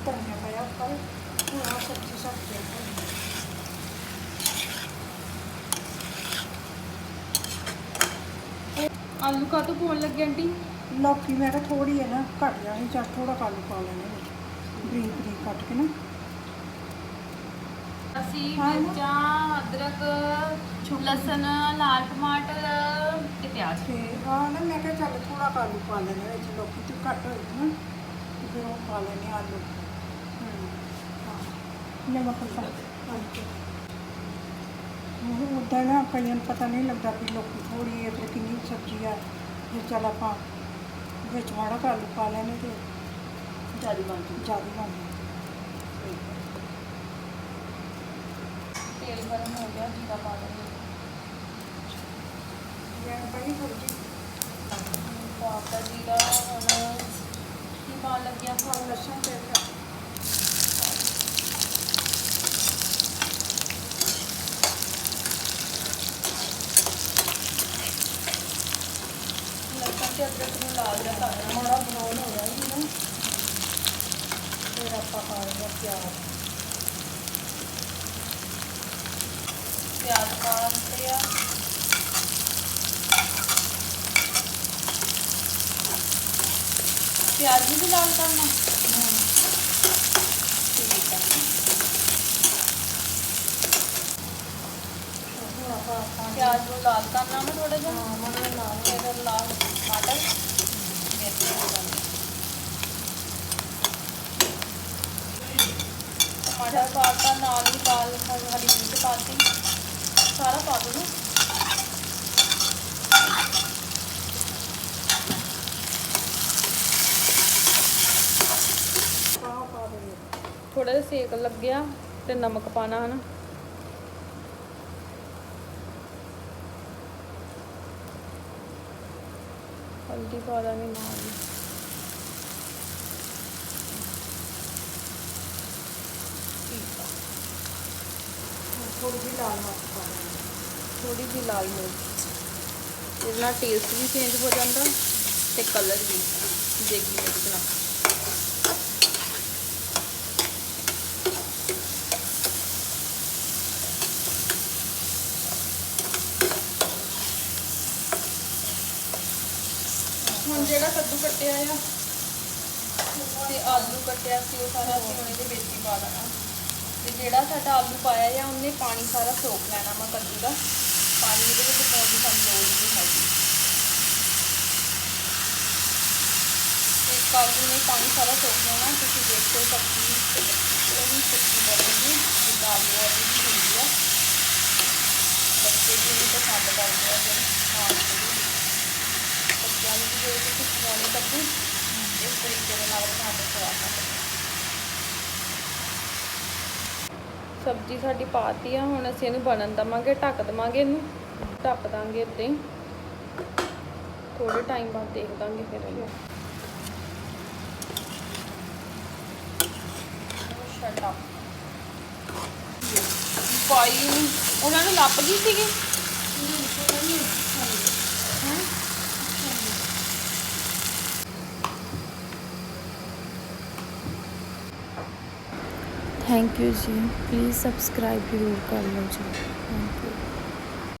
ਧਨੀਆ ਪਾਇਆ ਉੱਪਰ ਹੁਣ ਆਹ ਸਬਜ਼ੀ ਸਭ ਤਿਆਰ ਹੋ ਗਈ ਆਲੂ ਕਾ ਤੋਂ ਪਾਉਣ ਲੱਗੇ ਆਂਟੀ? ਲੌਕੀ ਮੈਂ ਕਿਹਾ ਥੋੜੀ ਹੈ ਨਾ ਘੱਟ ਜਾਣੀ ਜਾਂ ਥੋੜਾ ਕਾਲੂ ਪਾ ਲੈਣੇ ਬਰੀਕ ਬਰੀਕ ਕੱਟ ਕੇ ਨਾ। ਅਸੀਂ ਹਾਂ। ਮਿਰਚਾਂ ਅਦਰਕ ਲਸਣ ਲਾਲ ਟਮਾਟਰ ਤੇ ਪਿਆਜ਼। ਤੇ ਆ ਨਾ ਮੈਂ ਕਿਹਾ ਚੱਲ ਥੋੜਾ ਕਾਲੂ ਪਾ ਲੈਣੇ ਵਿੱਚ ਲੌਕੀ ਤੇ ਘੱਟ ਹੋਏਗੀ ਨਾ ਤੇ ਫਿਰ ਉਹ ਪਾ ਲੈਣੇ ਆਲੂ। ਨਮਕ ਪਾ ਉਹ ਉਦਾਂ ਨਾ ਕਈਆਂ ਨੂੰ ਪਤਾ ਨਹੀਂ ਲੱਗਦਾ ਵੀ ਲੋਕੀ ਥੋੜੀ ਤੇ ਕਿੰਨੀ ਸਬਜ਼ੀ ਆ ਜੇ ਚੱਲ ਆਪਾਂ ਵਿੱਚ ਮਾੜਾ ਕੁ ਆਲੂ ਪਾ ਲੈਣੇ ਤੇ ਜ਼ਿਆਦਾ ਬਣ ਜੂ। ਜ਼ਿਆਦਾ ਬਣ ਜਾਂਦੀ ਤੇਲ ਗਰਮ ਹੋ ਗਿਆ ਜੀਰਾ ਪਾ ਦਿੰਦੇ ਮੈਂ ਪਾਈ ਸਬਜ਼ੀ। ਪਾਤਾ ਜੀਰਾ ਹੁਣ ਕੀ ਪਾਉਣ ਲੱਗਿਆ? ਹਾਂ ਲਸਣ ਤੇ। ਪਿਆਜ਼। ਲਸਣ ਤੇ ਅਦਰਕ ਨੂੰ ਲਾਲ ਜਿਹਾ ਕਰਨਾ ਮਾੜਾ ਬਰਾਊਨ ਹੋ ਗਿਆ ਜੀ ਨਾ। ਫਿਰ ਆਪਾਂ ਪਾ ਦਿੰਦੇ ਹਾਂ ਪਿਆਜ਼। ਪਿਆਜ਼ ਪਾ ਦਿੱਤੇ ਆ। ਪਿਆਜ਼ ਵੀ ਲਾਲ ਕਰਨਾ। ਠੀਕ ਆ ਹੁਣ ਆਪਾਂ ਪਾ ਪਿਆਜ਼ ਨੂੰ ਲਾਲ ਕਰਨਾ ਮੈਂ ਥੋੜਾ ਜਿਹਾ। ਹਾਂ ਜਿਹਾ ਲਾਲ ਫਿਰ ਲਾਲ ਟਮਾਟਰ ਪਾਤਾ ਨਾਲ ਹੀ ਲਾਲ ਹਰੀ ਮਿਰਚ ਪਾਤੀ ਸਾਰਾ ਪਾ ਦੋ ਥੋੜਾ ਜਿਹਾ ਸੇਕ ਲੱਗਿਆ ਤੇ ਨਮਕ ਪਾਣਾ ਹਨਾ। ਹਲਦੀ ਪਾ ਦਾਂਗੇ ਨਾਲ ਹੀ। ਥੋੜੀ ਜਿਹੀ ਲਾਲ ਮਿਰਚ ਪਾ ਦਿੰਦੇ ਥੋੜੀ ਜਿਹੀ ਲਾਲ ਮਿਰਚ। ਇਹਦੇ ਨਾਲ ਟੇਸਟ ਵੀ ਚੇਂਜ ਹੋ ਜਾਂਦਾ ਤੇ ਕਲਰ ਵੀ ਦੇਗੀ ਮਿਰਚ ਨਾਲ। ਹੁਣ ਜਿਹੜਾ ਕੱਦੂ ਕੱਟਿਆ ਆ, ਤੇ ਆਲੂ ਕੱਟਿਆ ਸੀ, ਉਹ ਸਾਰਾ ਅਸੀਂ ਹੁਣ ਇਹਦੇ ਵਿੱਚ ਹੀ ਪਾ ਦੇਣਾ। ਤੇ ਜਿਹੜਾ ਸਾਡਾ ਆਲੂ ਪਾਇਆ ਆ, ਉਹਨੇ ਪਾਣੀ ਸਾਰਾ ਸੋਖ ਲੈਣਾ ਵਾ ਕੱਦੂ ਦਾ। ਪਾਣੀ ਇਹਦੇ ਵਿੱਚ ਪਾਉਣ ਦੀ ਸਾਨੂੰ ਲੋੜ ਨਹੀਂ ਹੈਗੀ। ਤੇ ਕਾਬੂ ਨੇ ਪਾਣੀ ਸਾਰਾ ਸੋਖ ਲੈਣਾ ਤੁਸੀਂ ਦੇਖੋ ਸਬਜ਼ੀ ਉਹਦੀ ਸਬਜ਼ੀ ਬਣੇਗੀ, ਜਿੱਦਾਂ ਆਲੂ ਵਾਲੀ ਵੀ ਹੁੰਦੀ ਆ। ਬੱਚੇ ਵੀ ਉਹਨੂੰ ਪਸੰਦ ਕਰਦੇ ਆ ਫਿਰ ਖਾਣ ਦੇ ਲਈ ਬੱਚਿਆਂ ਨੂੰ ਵੀ ਜੇ ਤੁਸੀਂ ਖਵਾਉਣੇ ਕੱਦੂ ਇਸ ਨਾਲ ਬਣਾ ਕੇ ਖਵਾ ਸਕਦੇ ਸਬਜ਼ੀ ਸਾਡੀ ਪਾਤੀ ਆ, ਹੁਣ ਅਸੀਂ ਇਹਨੂੰ ਬਣਨ ਦਵਾਂਗੇ, ਢੱਕ ਦਵਾਂਗੇ ਇਹਨੂੰ। ਢੱਕ ਦਾਂਗੇ ਇੱਦਾਂ ਹੀ। ਥੋੜੇ ਟਾਈਮ ਬਾਅਦ ਦੇਖ ਦਾਂਗੇ ਫਿਰ ਇਹਨੂੰ। ਸ਼ਟ ਅਪ ਪਾਈ ਉਹਨਾਂ ਨੂੰ ਲੱਪ ਗਈ ਸੀਗੀ? ਥੈਂਕ ਯੂ ਜੀ ਪਲੀਜ਼ ਸਬਸਕ੍ਰਾਈਬ ਜ਼ਰੂਰ ਕਰ ਲਓ ਜੀ। Thank you.